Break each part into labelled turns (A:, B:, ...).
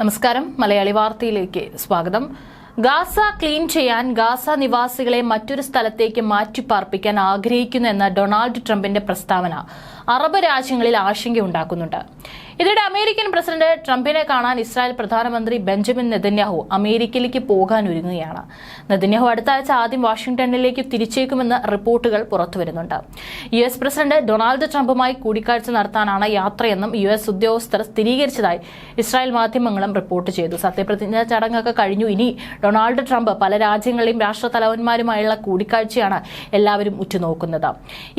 A: നമസ്കാരം. മലയാളി വാർത്തയിലേക്ക് സ്വാഗതം. ഗാസ ക്ലീൻ ചെയ്യാൻ ഗാസ നിവാസികളെ മറ്റൊരു സ്ഥലത്തേക്ക് മാറ്റിപ്പാർപ്പിക്കാൻ ആഗ്രഹിക്കുന്നു എന്ന ഡൊണാൾഡ് ട്രംപിന്റെ പ്രസ്താവന. അറബ് രാജ്യങ്ങളിൽ ആശങ്കയുണ്ടാക്കുന്നുണ്ട് ഇതിനിടെ അമേരിക്കൻ പ്രസിഡന്റ് ട്രംപിനെ കാണാൻ ഇസ്രായേൽ പ്രധാനമന്ത്രി ബെഞ്ചമിൻ നെതന്യാഹു അമേരിക്കയിലേക്ക് പോകാൻ ഒരുങ്ങുകയാണ്. നെതന്യാഹു അടുത്ത ആഴ്ച ആദ്യം വാഷിംഗ്ടണിലേക്ക് തിരിച്ചേക്കുമെന്ന് റിപ്പോർട്ടുകൾ പുറത്തുവരുന്നുണ്ട്. യു എസ് പ്രസിഡന്റ് ഡൊണാൾഡ് ട്രംപുമായി കൂടിക്കാഴ്ച നടത്താനാണ് യാത്രയെന്നും യു എസ് ഉദ്യോഗസ്ഥർ സ്ഥിരീകരിച്ചതായി ഇസ്രായേൽ മാധ്യമങ്ങളും റിപ്പോർട്ട് ചെയ്തു. സത്യപ്രതിജ്ഞാ ചടങ്ങൊക്കെ കഴിഞ്ഞു. ഇനി ഡൊണാൾഡ് ട്രംപ് പല രാജ്യങ്ങളിലെയും രാഷ്ട്രതലവന്മാരുമായുള്ള കൂടിക്കാഴ്ചയാണ് എല്ലാവരും ഉറ്റുനോക്കുന്നത്.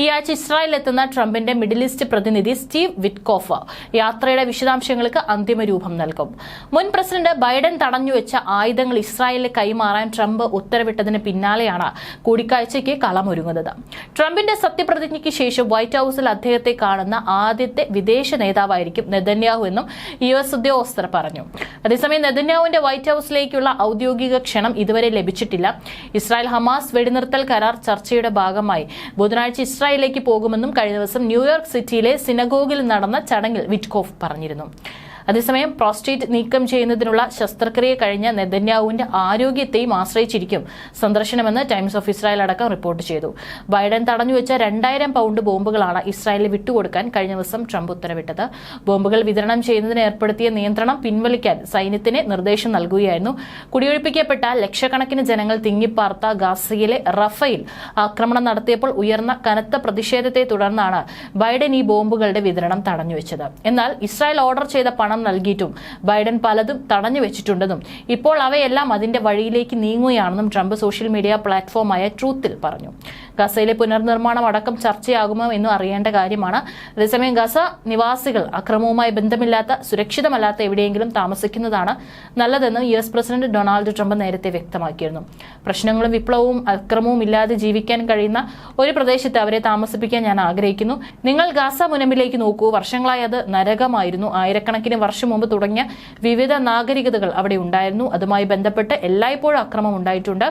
A: ഈ ആഴ്ച ഇസ്രായേലിൽ എത്തുന്ന ട്രംപിന്റെ മിഡിൽ ഈസ്റ്റ് പ്രതിനിധി സ്റ്റീവ് വിറ്റ്കോഫ് യാത്രയുടെ വിശദാംശങ്ങൾക്ക് അന്തിമ രൂപം നൽകും. മുൻ പ്രസിഡന്റ് ബൈഡൻ തടഞ്ഞുവെച്ച ആയുധങ്ങൾ ഇസ്രായേലിന് കൈമാറാൻ ട്രംപ് ഉത്തരവിട്ടതിന് പിന്നാലെയാണ് കൂടിക്കാഴ്ചയ്ക്ക് കളമൊരുങ്ങുന്നത്. ട്രംപിന്റെ സത്യപ്രതിജ്ഞയ്ക്ക് ശേഷം വൈറ്റ് ഹൌസിൽ അദ്ദേഹത്തെ കാണുന്ന ആദ്യത്തെ വിദേശ നേതാവായിരിക്കും നെതന്യാഹു എന്നും യു എസ് ഉദ്യോഗസ്ഥർ പറഞ്ഞു. അതേസമയം നെതന്യാഹുവിന്റെ വൈറ്റ് ഹൌസിലേക്കുള്ള ഔദ്യോഗിക ക്ഷണം ഇതുവരെ ലഭിച്ചിട്ടില്ല. ഇസ്രായേൽ ഹമാസ് വെടിനിർത്തൽ കരാർ ചർച്ചയുടെ ഭാഗമായി ബുധനാഴ്ച ഇസ്രായേലിലേക്ക് പോകുമെന്നും കഴിഞ്ഞ ദിവസം ന്യൂയോർക്ക് സിറ്റിയിലെ സിനഗോഗിൽ നടന്ന ചടങ്ങിൽ വിറ്റ്കോഫ് പറഞ്ഞിരുന്നു. അതേസമയം പ്രോസ്റ്റേറ്റ് നീക്കം ചെയ്യുന്നതിനുള്ള ശസ്ത്രക്രിയ കഴിഞ്ഞ നെതന്യാവുവിന്റെ ആരോഗ്യത്തെയും ആശ്രയിച്ചിരിക്കും. സന്ദർശനമെന്ന് ടൈംസ് ഓഫ് ഇസ്രായേൽ അടക്കം റിപ്പോർട്ട് ചെയ്തു. ബൈഡൻ തടഞ്ഞുവെച്ച രണ്ടായിരം പൗണ്ട് ബോംബുകളാണ് ഇസ്രായേലിൽ വിട്ടുകൊടുക്കാൻ കഴിഞ്ഞ ദിവസം ട്രംപ് ഉത്തരവിട്ടത്. ബോംബുകൾ വിതരണം ചെയ്യുന്നതിന് ഏർപ്പെടുത്തിയ നിയന്ത്രണം പിൻവലിക്കാൻ സൈന്യത്തിന് നിർദ്ദേശം നൽകുകയായിരുന്നു. കുടിയൊഴിപ്പിക്കപ്പെട്ട ലക്ഷക്കണക്കിന് ജനങ്ങൾ തിങ്ങിപ്പാർത്ത ഗാസയിലെ റഫയിൽ ആക്രമണം നടത്തിയപ്പോൾ ഉയർന്ന കനത്ത പ്രതിഷേധത്തെ തുടർന്നാണ് ബൈഡൻ ഈ ബോംബുകളുടെ വിതരണം തടഞ്ഞുവെച്ചത്. എന്നാൽ ഇസ്രായേൽ ഓർഡർ ചെയ്ത പണം നൽകിയിട്ടും ബൈഡൻ പലതും തടഞ്ഞു വെച്ചിട്ടുണ്ടെന്നും ഇപ്പോൾ അവയെല്ലാം അതിന്റെ വഴിയിലേക്ക് നീങ്ങുകയാണെന്നും ട്രംപ് സോഷ്യൽ മീഡിയ പ്ലാറ്റ്ഫോമായ ട്രൂത്തിൽ പറഞ്ഞു. ഗസയിലെ പുനർനിർമ്മാണം അടക്കം ചർച്ചയാകുമോ എന്നും അറിയേണ്ട കാര്യമാണ്. അതേസമയം ഗസ നിവാസികൾ അക്രമവുമായി ബന്ധമില്ലാത്ത സുരക്ഷിതമല്ലാത്ത എവിടെയെങ്കിലും താമസിക്കുന്നതാണ് നല്ലതെന്ന് U S president Donald Trump നേരത്തെ വ്യക്തമാക്കിയിരുന്നു. പ്രശ്നങ്ങളും വിപ്ലവവും അക്രമവും ഇല്ലാതെ ജീവിക്കാൻ കഴിയുന്ന ഒരു പ്രദേശത്ത് അവരെ താമസിപ്പിക്കാൻ ഞാൻ ആഗ്രഹിക്കുന്നു. നിങ്ങൾ ഗസ മുനമ്പിലേക്ക് നോക്കൂ. വർഷങ്ങളായി അത് നരകമായിരുന്നു. ആയിരക്കണക്കിന് വർഷം മുമ്പ് തുടങ്ങിയ വിവിധ നാഗരികതകൾ അവിടെ ഉണ്ടായിരുന്നു. അതുമായി ബന്ധപ്പെട്ട് എല്ലായ്പ്പോഴും അക്രമം ഉണ്ടായിട്ടുണ്ട്.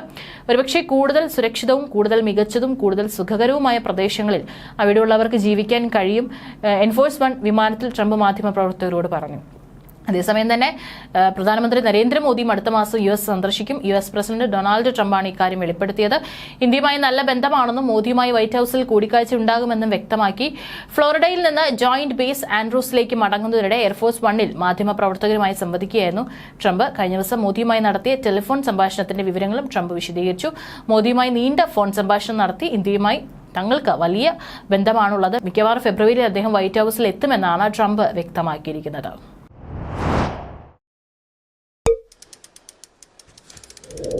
A: ഒരുപക്ഷെ കൂടുതൽ സുരക്ഷിതവും കൂടുതൽ മികച്ചതും കൂടുതൽ സുഖകരവുമായ പ്രദേശങ്ങളിൽ അവിടെയുള്ളവർക്ക് ജീവിക്കാൻ കഴിയും. എൻഫോഴ്സ്മെന്റ് വിമാനത്തിൽ ട്രംപ് മാധ്യമപ്രവർത്തകരോട് പറഞ്ഞു. അതേസമയം തന്നെ പ്രധാനമന്ത്രി നരേന്ദ്രമോദിയും അടുത്ത മാസം യു എസ് സന്ദർശിക്കും. യു എസ് പ്രസിഡന്റ് ഡൊണാൾഡ് ട്രംപാണ് ഇക്കാര്യം വെളിപ്പെടുത്തിയത്. ഇന്ത്യയുമായി നല്ല ബന്ധമാണെന്നും മോദിയുമായി വൈറ്റ് ഹൌസിൽ കൂടിക്കാഴ്ച ഉണ്ടാകുമെന്നും വ്യക്തമാക്കി. ഫ്ലോറിഡയിൽ നിന്ന് ജോയിന്റ് ബേസ് ആൻഡ്രൂസിലേക്ക് മടങ്ങുന്നതിനിടെ എയർഫോഴ്സ് വണ്ണിൽ മാധ്യമപ്രവർത്തകരുമായി സംവദിക്കുകയായിരുന്നു ട്രംപ്. കഴിഞ്ഞ ദിവസം മോദിയുമായി നടത്തിയ ടെലിഫോൺ സംഭാഷണത്തിന്റെ വിവരങ്ങളും ട്രംപ് വിശദീകരിച്ചു. മോദിയുമായി നീണ്ട ഫോൺ സംഭാഷണം നടത്തി ഇന്ത്യയുമായി തങ്ങൾക്ക് വലിയ ബന്ധമാണുള്ളത്. മിക്കവാറും ഫെബ്രുവരിയിൽ അദ്ദേഹം വൈറ്റ് ഹൌസിൽ എത്തുമെന്നാണ് ട്രംപ് വ്യക്തമാക്കിയിരിക്കുന്നത്. Thank you.